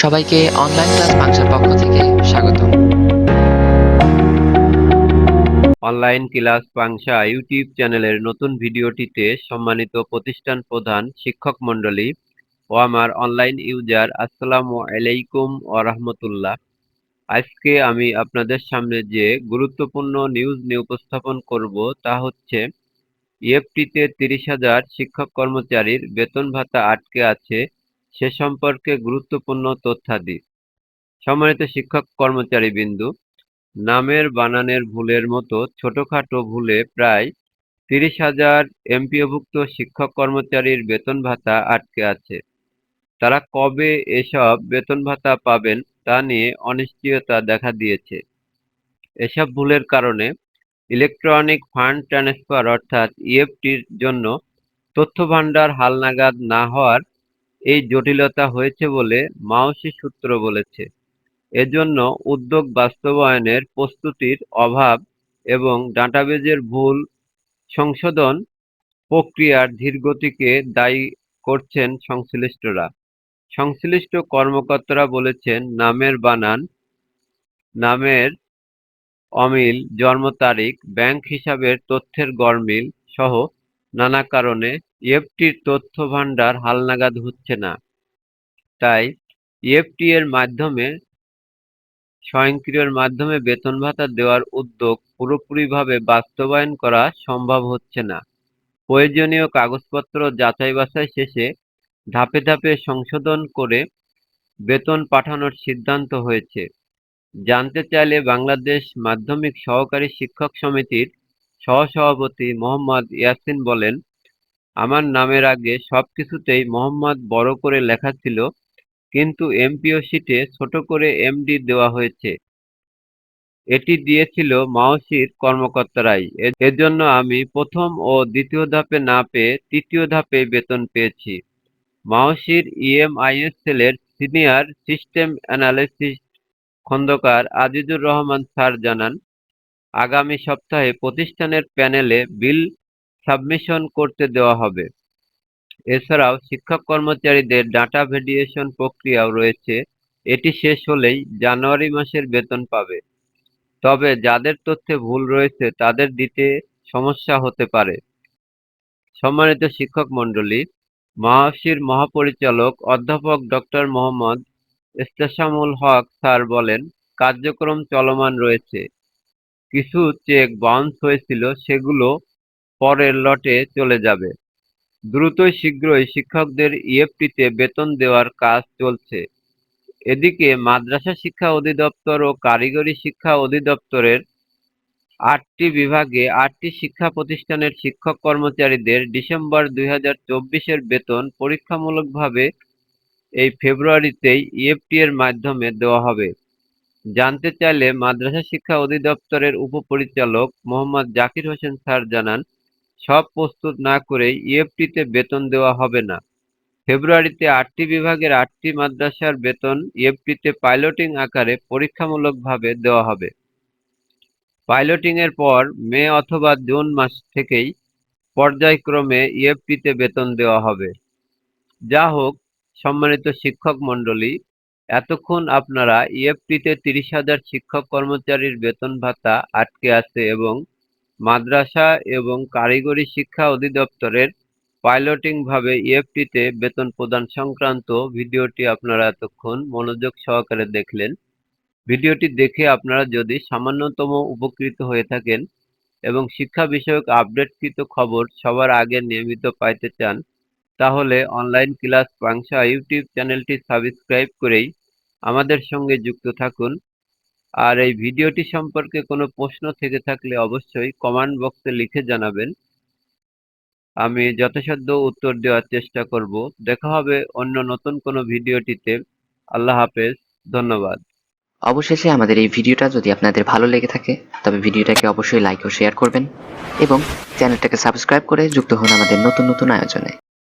সবাইকে online class বাংশার পক্ষ থেকে স্বাগত। অনলাইন ক্লাস পাংশা ইউটিউব চ্যানেলের নতুন ভিডিওটিতে সম্মানিত প্রতিষ্ঠান প্রধান শিক্ষক মণ্ডলী ও আমার অনলাইন ইউজার আসসালামু আলাইকুম ও রহমতুল্লাহ। আজকে আমি আপনাদের সামনে যে গুরুত্বপূর্ণ নিউজ নিয়ে উপস্থাপন করব তা হচ্ছে ইএফটিতে তিরিশ হাজার শিক্ষক কর্মচারীর বেতন ভাতা আটকে আছে সে সম্পর্কে গুরুত্বপূর্ণ তথ্যাদি। সম্মানিত শিক্ষক কর্মচারী বিন্দু, নামের বানানের ভুলের মতো ছোটখাটো ভুলে প্রায় তিরিশ হাজার এমপিওভুক্ত শিক্ষক কর্মচারীর বেতন ভাতা আটকে আছে। তারা কবে এসব বেতন ভাতা পাবেন তা নিয়ে অনিশ্চয়তা দেখা দিয়েছে। এসব ভুলের কারণে ইলেকট্রনিক ফান্ড ট্রান্সফার অর্থাৎ ইএফটির জন্য তথ্য ভাণ্ডার হালনাগাদ না হওয়ার এই জটিলতা হয়েছে বলে মাওসি সূত্র বলেছে। এজন্য উদ্যোগ বাস্তবায়নের প্রস্তুতির অভাব এবং ডাটাবেজের ভুল সংশোধন প্রক্রিয়ার ধীরগতিকে দায়ী করছেন সংশ্লিষ্টরা। সংশ্লিষ্ট কর্মকর্তারা বলেছেন, নামের বানান, নামের অমিল, জন্ম তারিখ, ব্যাংক হিসাবের তথ্যের গরমিল সহ নানা কারণে ইএফটির তথ্য ভাণ্ডার হালনাগাদ হচ্ছে না। তাই ইএফটি এর মাধ্যমে, স্বয়ংক্রিয়র মাধ্যমে বেতন ভাতা দেওয়ার উদ্যোগ পুরোপুরিভাবে বাস্তবায়ন করা সম্ভব হচ্ছে না। প্রয়োজনীয় কাগজপত্র যাচাই বাছাই শেষে ধাপে ধাপে সংশোধন করে বেতন পাঠানোর সিদ্ধান্ত হয়েছে। জানতে চাইলে বাংলাদেশ মাধ্যমিক সহকারী শিক্ষক সমিতির সহসভাপতি মোহাম্মদ ইয়াসিন বলেন, আমার নামের আগে সবকিছুতেই মোহাম্মদ বড় করে লেখা ছিল, কিন্তু এমপিও সিটে ছোট করে এমডি দেওয়া হয়েছে। এটি দিয়েছিল মাওসির কর্মকর্তারাই। এজন্য আমি প্রথম ও দ্বিতীয় ধাপে না পেয়ে তৃতীয় ধাপে বেতন পেয়েছি। মাওসির ইএমআইএস সেলের senior system analysis Khandakar Azizur Rahman sir জানান আগামী সপ্তাহে প্রতিষ্ঠানের প্যানেলে বিল সাবমিশন করতে দেওয়া হবে। এছাড়াও শিক্ষক কর্মচারীদের ডাটা ভেডিয়েশন প্রক্রিয়াও রয়েছে। এটি শেষ হলেই জানুয়ারি মাসের বেতন পাবে। তবে যাদের তথ্যে ভুল রয়েছে, তাদের দিতে সমস্যা হতে পারে। সম্মানিত শিক্ষক মণ্ডলী মাহসির মহাপরিচালক অধ্যাপক ডক্টর মোহাম্মদ ইস্তেসামুল হক স্যার বলেন, কার্যক্রম চলমান রয়েছে। কিছু চেক বাউন্স হয়েছিল সেগুলো পরের লটে চলে যাবে। দ্রুতই শীঘ্রই শিক্ষকদের ইএফটিতে বেতন দেওয়ার কাজ চলছে। এদিকে মাদ্রাসা শিক্ষা অধিদপ্তর ও কারিগরি শিক্ষা অধিদপ্তরের আটটি বিভাগে আটটি শিক্ষা প্রতিষ্ঠানের শিক্ষক কর্মচারীদের ডিসেম্বর দুই হাজার চব্বিশের বেতন পরীক্ষামূলকভাবে এই ফেব্রুয়ারিতেই ইএফটি এর মাধ্যমে দেওয়া হবে। জানতে চাইলে মাদ্রাসা শিক্ষা অধিদপ্তরের উপপরিচালক মোহাম্মদ জাকির হোসেন স্যার জানান, সব প্রস্তুত না করেই ইএফটিতে বেতন দেওয়া হবে না। ফেব্রুয়ারিতে আটটি বিভাগের আটটি মাদ্রাসার বেতন ইএফটিতে পাইলটিং আকারে পরীক্ষামূলকভাবে দেওয়া হবে। পাইলটিং এর পর মে অথবা জুন মাস থেকেই পর্যায়ক্রমে ইএফটিতে বেতন দেওয়া হবে। যা হোক, সম্মানিত শিক্ষক মণ্ডলী এতক্ষণ আপনারা ইএফটিতে তিরিশ হাজার শিক্ষক কর্মচারীর বেতন ভাতা আটকে আছে এবং মাদ্রাসা এবং কারিগরি শিক্ষা অধিদপ্তরের পাইলটিং ভাবে ইএফটিতে বেতন প্রদান সংক্রান্ত ভিডিওটি আপনারা এতক্ষণ মনোযোগ সহকারে দেখলেন। ভিডিওটি দেখে আপনারা যদি সামান্যতম উপকৃত হয়ে থাকেন এবং শিক্ষা বিষয়ক আপডেটকৃত খবর সবার আগে নিয়মিত পাইতে চান, তাহলে অনলাইন ক্লাস বাংশা ইউটিউব চ্যানেলটি সাবস্ক্রাইব করেই আমাদের সঙ্গে যুক্ত থাকুন। আর এই ভিডিওটি সম্পর্কে কোনো প্রশ্ন থেকে থাকলে অবশ্যই কমেন্ট বক্সে লিখে জানাবেন। আমি যথাসাধ্য উত্তর দেওয়ার চেষ্টা করব। দেখা হবে অন্য নতুন কোনো ভিডিওটিতে। আল্লাহ হাফেজ। ধন্যবাদ। অবশেষে আমাদের এই ভিডিওটা যদি আপনাদের ভালো লেগে থাকে, তবে ভিডিওটাকে অবশ্যই লাইক ও শেয়ার করবেন এবং চ্যানেলটাকে সাবস্ক্রাইব করে যুক্ত হন আমাদের নতুন নতুন আয়োজনে।